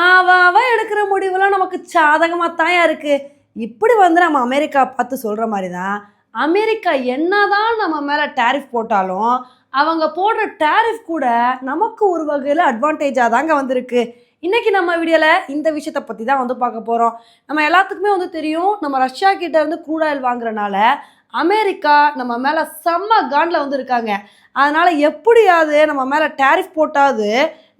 அவ எடுக்கிற முடிவுலாம் நமக்கு சாதகமாக தான் இருக்குது இப்படி வந்து நம்ம அமெரிக்கா பார்த்து சொல்கிற மாதிரி தான் அமெரிக்கா என்னதான் நம்ம மேலே டேரிஃப் போட்டாலும் அவங்க போடுற டேரிஃப் கூட நமக்கு ஒரு வகையில் அட்வான்டேஜாக தாங்க வந்திருக்கு. இன்றைக்கி நம்ம வீடியோவில் இந்த விஷயத்தை பற்றி தான் வந்து பார்க்க போகிறோம் நம்ம எல்லாத்துக்குமே வந்து தெரியும் நம்ம ரஷ்யா கிட்ட இருந்து crude வாங்குறனால அமெரிக்கா நம்ம மேலே செம்ம காண்டில் வந்து இருக்காங்க. அதனால் எப்படியாவது நம்ம மேலே டேரிஃப் போட்டாவது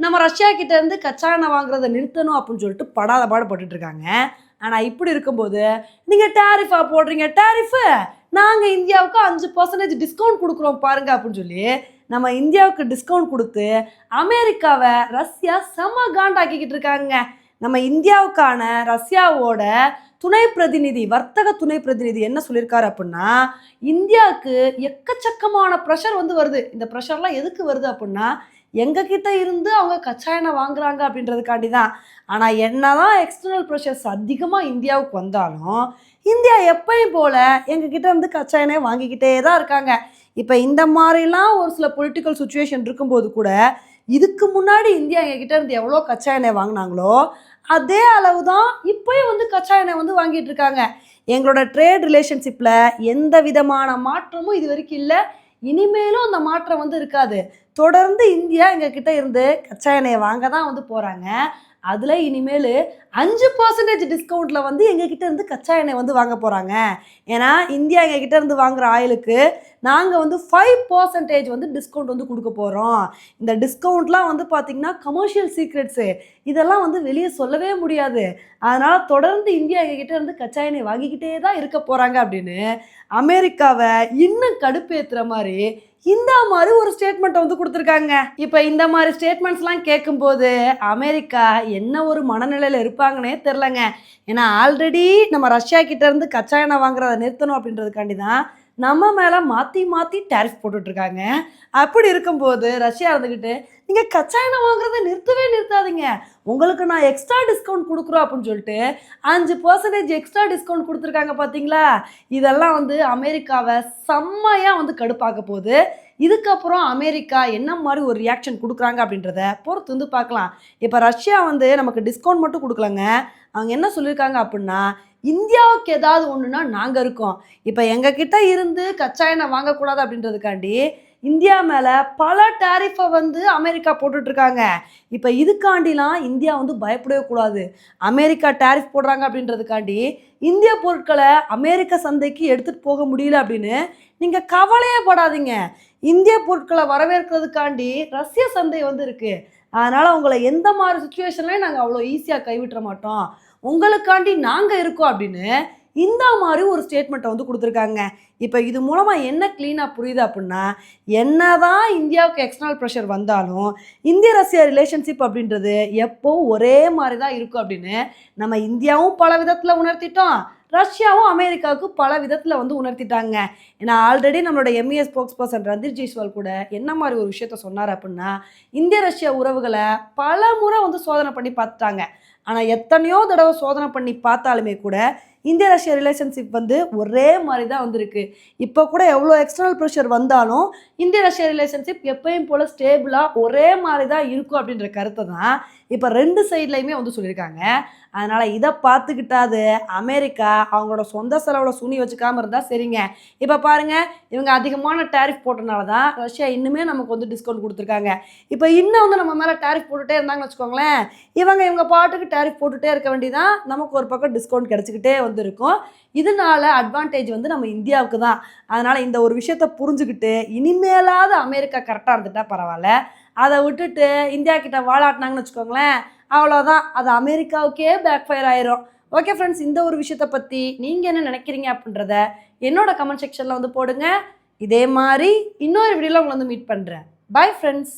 நம்ம ரஷ்யா கிட்ட இருந்து கச்சா எண்ணெய் வாங்குறதை நிறுத்தணும் அப்படின்னு சொல்லிட்டு படாத பாடுபட்டு இருக்காங்க. ஆனால் இப்படி இருக்கும்போது நீங்கள் டேரிஃபா போடுறீங்க. டேரிஃபு நாங்கள் இந்தியாவுக்கு அஞ்சு பர்சன்டேஜ் டிஸ்கவுண்ட் கொடுக்குறோம் பாருங்க அப்படின்னு சொல்லி நம்ம இந்தியாவுக்கு டிஸ்கவுண்ட் கொடுத்து அமெரிக்காவை ரஷ்யா செம காண்டாக்கிக்கிட்டு இருக்காங்க. நம்ம இந்தியாவுக்கான ரஷ்யாவோட துணை பிரதிநிதி வர்த்தக துணை பிரதிநிதி என்ன சொல்லியிருக்காரு அப்படின்னா இந்தியாவுக்கு எக்கச்சக்கமான ப்ரெஷர் வந்து வருது. இந்த ப்ரெஷர்லாம் எதுக்கு வருது அப்படின்னா எங்ககிட்ட இருந்து அவங்க கச்சா எண்ணெய் வாங்குறாங்க அப்படின்றதுக்காண்டி தான் ஆனால் என்ன தான் எக்ஸ்டர்னல் ப்ரெஷர்ஸ் அதிகமாக இந்தியாவுக்கு வந்தாலும் இந்தியா எப்பயும் போல் எங்ககிட்ட இருந்து கச்சா எண்ணெய் வாங்கிக்கிட்டே தான் இருக்காங்க. இப்போ இந்த மாதிரிலாம் ஒரு சில பொலிட்டிக்கல் சுச்சுவேஷன் இருக்கும்போது கூட இதுக்கு முன்னாடி இந்தியா எங்ககிட்ட இருந்து எவ்வளோ கச்சா எண்ணெய் வாங்கினாங்களோ அதே அளவு தான் இப்போயும் வந்து கச்சா எண்ணெய் வந்து வாங்கிட்டு இருக்காங்க. எங்களோட ட்ரேட் ரிலேஷன்ஷிப்பில் எந்த விதமான மாற்றமும் இது வரைக்கும் இல்லை. இனிமேலும் அந்த மாற்றம் வந்து இருக்காது. தொடர்ந்து இந்தியா எங்ககிட்ட இருந்து கச்சா எண்ணெயை வாங்க தான் வந்து போகிறாங்க அதில் இனிமேல் அஞ்சு பர்சன்டேஜ் டிஸ்கவுண்ட்டில் வந்து எங்ககிட்ட இருந்து கச்சா எண்ணெய் வந்து வாங்க போகிறாங்க ஏன்னா இந்தியா எங்ககிட்ட இருந்து வாங்குகிற ஆயிலுக்கு நாங்கள் வந்து ஃபைவ் பர்சன்டேஜ் வந்து டிஸ்கவுண்ட் வந்து கொடுக்க போகிறோம் இந்த டிஸ்கவுண்ட்லாம் வந்து பார்த்திங்கன்னா கமர்ஷியல் சீக்ரெட்ஸு இதெல்லாம் வந்து வெளியே சொல்லவே முடியாது. அதனால் தொடர்ந்து இந்தியா எங்ககிட்ட இருந்து கச்சா எண்ணெய் வாங்கிக்கிட்டே தான் இருக்க போகிறாங்க அப்படின்னு அமெரிக்காவை இன்னும் கடுப்பேற்றுற மாதிரி இந்த மாதிரி ஒரு ஸ்டேட்மெண்ட்டை வந்து கொடுத்துருக்காங்க. இப்போ இந்த மாதிரி ஸ்டேட்மெண்ட்ஸ்லாம் கேட்கும்போது அமெரிக்கா என்ன ஒரு மனநிலையில் இருப்பாங்கன்னே தெரிலங்க ஏன்னா ஆல்ரெடி நம்ம ரஷ்யா கிட்டேருந்து கச்சா எண்ணெய் வாங்குறத நிறுத்தணும் அப்படின்றதுக்காண்டி தான் நம்ம மேலே மாற்றி மாற்றி டேரிஃப் போட்டுட்ருக்காங்க அப்படி இருக்கும்போது ரஷ்யா இருந்துக்கிட்டு நீங்கள் கச்சா எண்ணெய் வாங்குறத நிறுத்தவே உங்களுக்கு நான் எக்ஸ்ட்ரா டிஸ்கவுண்ட் கொடுக்குறோம் அப்படின்னு சொல்லிட்டு அஞ்சு பர்சன்டேஜ் எக்ஸ்ட்ரா டிஸ்கவுண்ட் கொடுத்துருக்காங்க பார்த்தீங்களா இதெல்லாம் வந்து அமெரிக்காவை செம்மையாக வந்து கடுப்பாக்க போகுது. இதுக்கப்புறம் அமெரிக்கா என்ன மாதிரி ஒரு ரியாக்ஷன் கொடுக்குறாங்க அப்படின்றத பொறுத்து வந்து பார்க்கலாம். இப்போ ரஷ்யா வந்து நமக்கு டிஸ்கவுண்ட் மட்டும் கொடுக்கலங்க. அவங்க என்ன சொல்லியிருக்காங்க அப்படின்னா இந்தியாவுக்கு ஏதாவது ஒன்றுனா நாங்கள் இருக்கோம். இப்போ எங்ககிட்ட இருந்து கச்சா எண்ணெய் வாங்கக்கூடாது அப்படின்றதுக்காண்டி இந்தியா மேலே பல டேரிஃபை வந்து அமெரிக்கா போட்டுட்ருக்காங்க. இப்போ இதுக்காண்டிலாம் இந்தியா வந்து பயப்படவே கூடாது. அமெரிக்கா டேரிஃப் போடுறாங்க அப்படின்றதுக்காண்டி இந்திய பொருட்களை அமெரிக்க சந்தைக்கு எடுத்துகிட்டு போக முடியல அப்படின்னு நீங்கள் கவலையே படாதீங்க. இந்திய பொருட்களை வரவேற்கிறதுக்காண்டி ரஷ்ய சந்தை வந்து இருக்குது அதனால் உங்களை எந்த மாதிரி சுச்சுவேஷன்லையும் நாங்கள் அவ்வளோ ஈஸியாக கைவிட்டுற மாட்டோம். உங்களுக்காண்டி நாங்கள் இருக்கோம் அப்படின்னு இந்த மாதிரி ஒரு ஸ்டேட்மெண்ட்டை வந்து கொடுத்துருக்காங்க. இப்போ இது மூலமாக என்ன க்ளீனாக புரியுது அப்படின்னா என்னதான் இந்தியாவுக்கு எக்ஸ்டர்னல் ப்ரெஷர் வந்தாலும் இந்திய ரஷ்யா ரிலேஷன்ஷிப் அப்படின்றது எப்போ ஒரே மாதிரி தான் இருக்கும் அப்படின்னு நம்ம இந்தியாவும் பல விதத்தில் உணர்த்திட்டோம். ரஷ்யாவும் அமெரிக்காவுக்கு பல விதத்தில் வந்து உணர்த்திட்டாங்க. ஏன்னா ஆல்ரெடி நம்மளோட MES spokesperson Randhir Jaiswal கூட என்ன மாதிரி ஒரு விஷயத்த சொன்னார் அப்படின்னா இந்திய ரஷ்யா உறவுகளை பல முறை வந்து சோதனை பண்ணி பார்த்துட்டாங்க. ஆனால் எத்தனையோ தடவை சோதனை பண்ணி பார்த்தாலுமே கூட இந்திய ரஷ்யா ரிலேஷன்ஷிப் வந்து ஒரே மாதிரி தான் வந்திருக்கு. இப்போ கூட எவ்வளோ எக்ஸ்டர்னல் ப்ரெஷர் வந்தாலும் இந்திய ரஷ்யா ரிலேஷன்ஷிப் எப்பயும் போல் ஸ்டேபிளாக ஒரே மாதிரி தான் இருக்கும் அப்படின்ற கருத்தை தான் இப்போ ரெண்டு சைட்லையுமே வந்து சொல்லியிருக்காங்க. அதனால் இதை பார்த்துக்கிட்டாது அமெரிக்கா அவங்களோட சொந்த செலவில் சுனி வச்சுக்காம இருந்தால் சரிங்க. இப்போ பாருங்கள் இவங்க அதிகமான டேரிஃப் போட்டனால தான் ரஷ்யா இன்னுமே நமக்கு வந்து டிஸ்கவுண்ட் கொடுத்துருக்காங்க. இப்போ இன்னும் வந்து நம்ம மேலே டேரிஃப் போட்டுகிட்டே இருந்தாங்கன்னு வச்சுக்கோங்களேன் இவங்க இவங்க பாட்டுக்கு டேரிஃப் போட்டுகிட்டே இருக்க வேண்டியதான் நமக்கு ஒரு பக்கம் டிஸ்கவுண்ட் கிடச்சிக்கிட்டே வந்து இருக்கும் இதனால அட்வான்டேஜ் வந்து நம்ம இந்தியாவுக்கு தான் அதனால் இந்த ஒரு விஷயத்த புரிஞ்சுக்கிட்டு இனிமேலாவது அமெரிக்கா கரெக்டாக இருந்துட்டா பரவாயில்ல. அதை விட்டுட்டு இந்தியா கிட்ட வாழாட்டினாங்கன்னு வச்சுக்கோங்களேன் அவ்வளோதான் அது அமெரிக்காவுக்கே பேக் ஃபயர் ஆயிரும். ஓகே ஃப்ரெண்ட்ஸ் இந்த ஒரு விஷயத்தை பற்றி நீங்கள் என்ன நினைக்கிறீங்க அப்படின்றத என்னோட கமெண்ட் செக்ஷனில் வந்து போடுங்க. இதே மாதிரி இன்னொரு வீடியோவில் உங்களை வந்து மீட் பண்ணுறேன் பை ஃப்ரெண்ட்ஸ்